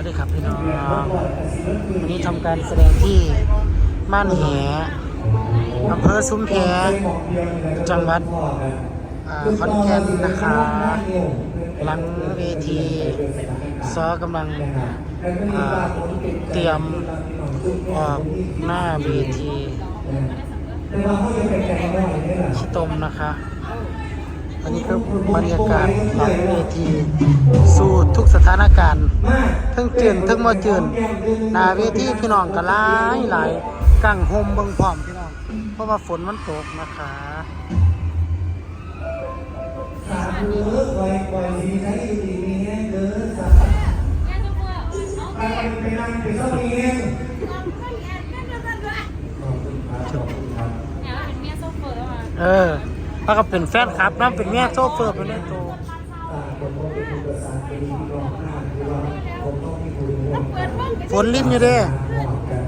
วัสดีครับพี่น้องวันนี้ทำการแสดงที่ม่านแหอำเภอซุ้มแพจังหวัดขอนแก่นนะคะหลังเวทีซอกำลังเตรียมออกหน้าเวทีขี้ตมนะคะ อันนี้คือบรรยากาศหลังเวทีสู่ทุกสถานการณ์ทั้งจืนทั้งบ่เจืนหน้าเวทีพี่น้องก็หลายหลายกังหมเบิ่งพร้อมพี่น้อง เพราะว่าฝนมันตกนะคะสาธุไว้ไว้ดีใช้ดีมีแห้งเด้อสาไปไปนั่งไปเข้ามีแห้งขอบคุณครับขอบคุณครับเออ แล้วก็เป็นแฟนคลับนะเป็นแม่โซเฟอร์เป็นเล่โตอ่าผมก็เป็นระสานไปดีพี่มต้องมีบุญร่วฝนลิ้นอยู่เด้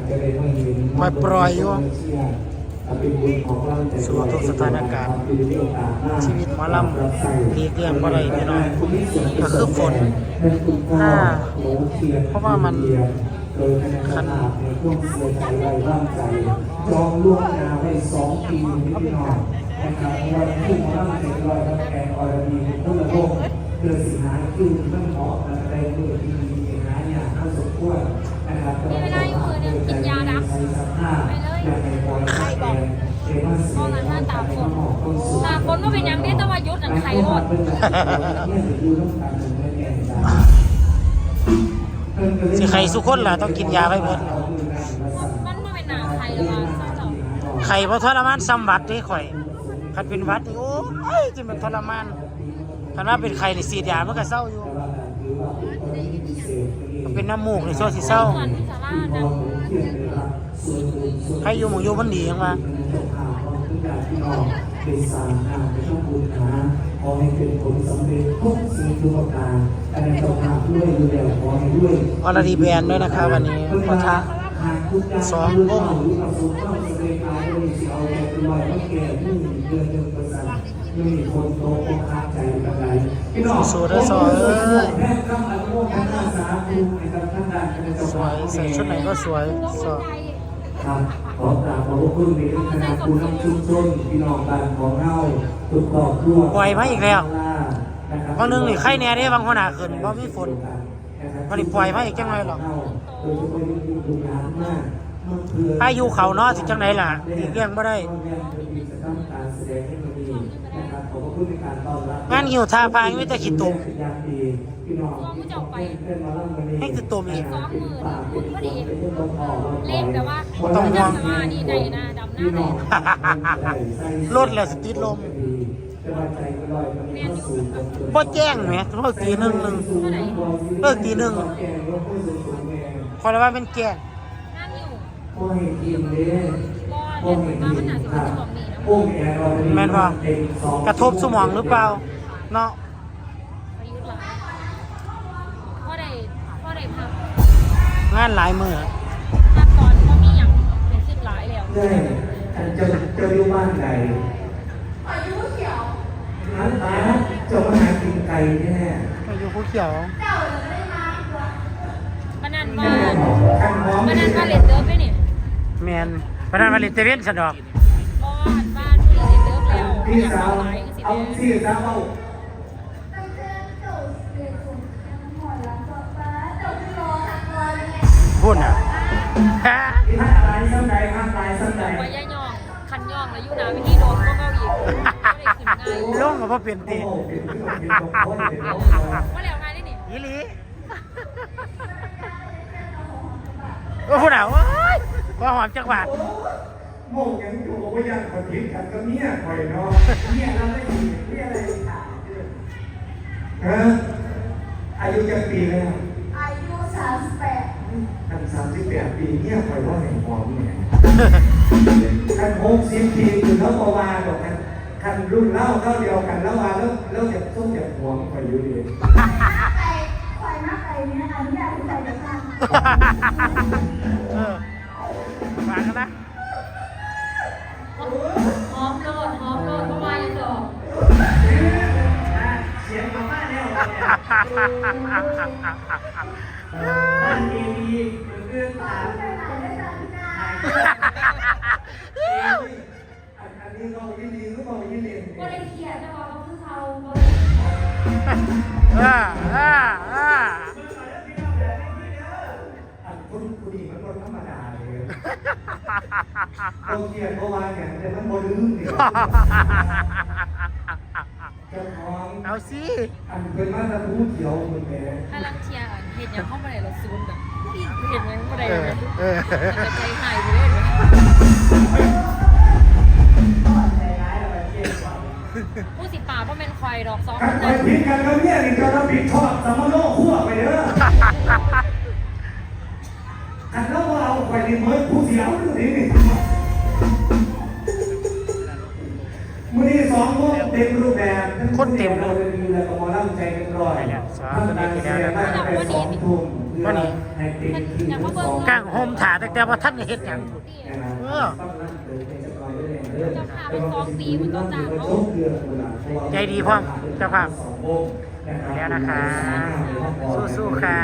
จะได้ไม่ยืนปล่อยปล่อยอยู่เป็นบุญของสู่ทุกสถานการณ์ชีวิตหมอลำหลีกเลี่ยงบ่ได้พี่น้องก็คือฝนเป็นคุณพ่อถ้าโอ้เทียนเพราะว่ามัน โดยคะกรรมการในช่วงเสียใจไว้ว่างใจจองล่วงหน้าไว้สองปีพี่น้องนะครับวันที่หมอลำเสร็จลอยกับแกงอรดีพุ่งโลกเดือนสิงหาคมนั่งเหาะอะไรเมื่อที่มีหาอย่างเข้าสมควรนะครับต่ว่าต้องหาเดินใจใช้สัมภาษณ์อย่างในบอยแกงเทมาสีมองนั้นว่าตาฝนตาฝนก็เป็นยังได้ต่ว่ายุดนั่นไข่รด สิใครสุคนล่ะต้องกินยาไว้เบิดมันไม่เป็นหนาไข่แล้วว่าเศร้าดอกไข่บ่ทรมานซ้ำหวัดเด้ข่อยคันเป็นวัดนี่โอ้ยจะมันทรมานคันว่าเป็นไข้นี่ฉีดยามันก็เศร้าอยู่มันเป็นน้ำมูกในโซ่สิเศร้าส่วนที่สาราดังใครอยู่หมองอยู่มันดีจังวะ เป็นสารงานในช่วงบุญนะขอให้เป็นผลสำเร็จทุกสิ่งทุกประการอันนี้ต้องทำด้วยดูแลขอให้ด้วยอรดีแบนด้วยนะคะวันนี้พอทะสององค์สู้ๆเด้อซอเอ้ยสวยใส่ชุดไหนก็สวยสวย ครับขอกราบขอบพระคุณในคณะผู้นำชุมชนพี่น้องบ้านของเราทุกครอบครัวปล่อยมาอีกแล้ว บางนึงนี่ไข้แน่เด้บางหัวหน้าขึ้นบ่มีฝนวันนี้ปล่อยมาอีกจังไรหรอกโดยเฉ พาะยิ่งยิ่งดูงานมากมันเพื่อพายุเขาเนาะสิจังไหนล่ะอีกเรื่องบ่ได้การแสดงให้มันดีนะครับขอบพระคุณในการต้อนรับงานหิวทาพางมีแต่ขี้ตุ่มเป็นอย่างดีพี่น้องเพื่อนมาเล่าวันนี้ให้คือตุ่มอีกสองหมื่นคุณพอดีเป็นเรื่องต้องออกเล่นแบบว่าต้องมองจะมานี่ในหน้าดำหน้าเลยรถแล้วสติดลมสบายใจก็ลอยมันเข้าสู่ความสุขบ่แจ้งแหมเลิกตีหนึ่งหนึ่งเลิกตีหนึ่งคอยละว่าเป็นแก่นั่งอยู่โอ้ย กินเด้บอลเนี่ยว่ามันหนาสิบจะบอกนี่นะโอ้ยแอร์เราแม่นบ่กระทบสมองหรือเปล่า เนาะประยุทธ์หรอพ่อได้พ่อได้พักงานหลายมือพักตอนพ่อมีอย่างเป็นสิบหลายแล้วใช่จะจะอยู่บ้านไหนร้านตาจะมาหากินไก่แน่ไปอยู่ภูเขียวมันนั่นว่าข้างห้องมันนั่นว่าเลนเดิร์ฟไปนี่ แมนพนันมาลิตเวนสะดอกบอลบ้านพี่เลนเดิร์ฟแล้วพี่อยากสาวเอาหลายก็สิเอาเด้ที่สาวเอาพูดอะฮะที่ท่านอะไรสักใดท่านอะไรสักใดว่าย่าย่องคันย่องแล้วอยู่นาไปที่โดนก็เก้าอีกไม่ได้ขึ้นง่ายลงกับพ่อเป็นตีโอ้เป็นเรื่องเป็นตกโทษเป็นโอ้ยว่าแล้วไงได้นี่อีหลีโอ้พูดอะโอ้ยว่า หอมจังหวัดโมกยังอยู่ว่ายังคนทิ้งกันก็เมียคอยเนาะเมียเราไม่ดีเมียอะไรถามฮะอายุจะปีแล้วอายุ38ท่านสามสิบแปดปีเนี่ยคอยว่าแห่งหอมเนี่ยท่านหกสิบปีคือเขาประวาบอกกันคันรุ่นเล่าเท่าเดียวกันแล้วว่าแล้วแล้วจะต้องจะหวงคอยอยู่ดีไปคอยนักไปเนี่ยอนุญาตให้ใส่จะข้าง เออฟังกันนะหอมโลดหอมโลดเพราะว่ายังดอกเสียงมาม่าเนี่ยอันนี้มีเรื่องตามอันนี้เรายินดีหรือเปล่ายินดีก็ได้เครียดแต่ว่าเขาคือเขาเขาอ่าอ่าอ่าอันคุณคุณดีมันคนธรรมดา เลยเขาเกียดเขาวางอย่างแต่มันโมลืมดิเจ้าของเอาสิ อันเป็นมาตรผู้เขียวคุณแม่ถ้าลังเทียร์เห็นอย่างเข้ามาในรถซูนแบบเห็นยังไม่ได้เอเลอยเออแต่ใจหายไปเลยเนี่ยผู้สิป่าเพราะเป็นควายดอกซองการไปผิดกันแล้วเนี่ยนี่จะรับผิดชอบสมโนขั้วไปเด้ออันนั้นว่าเอา ไปในเมื่อผู้เสียวดูดิมือนี้สองโมงเต็มรูปแบบเราจะมีแล้วก็มาล่ำใจกันร้อยท่านนายแสดงได้ไปสองทุ่มเพื่อให้เต็มที่ทั้งสองกางโฮมถ่าตั้งแต่ว่าท่านได้เฮ็ดหยังเออใจดีพ่อเจ้าภาพแล้วนะคะ สู้ๆค่ะ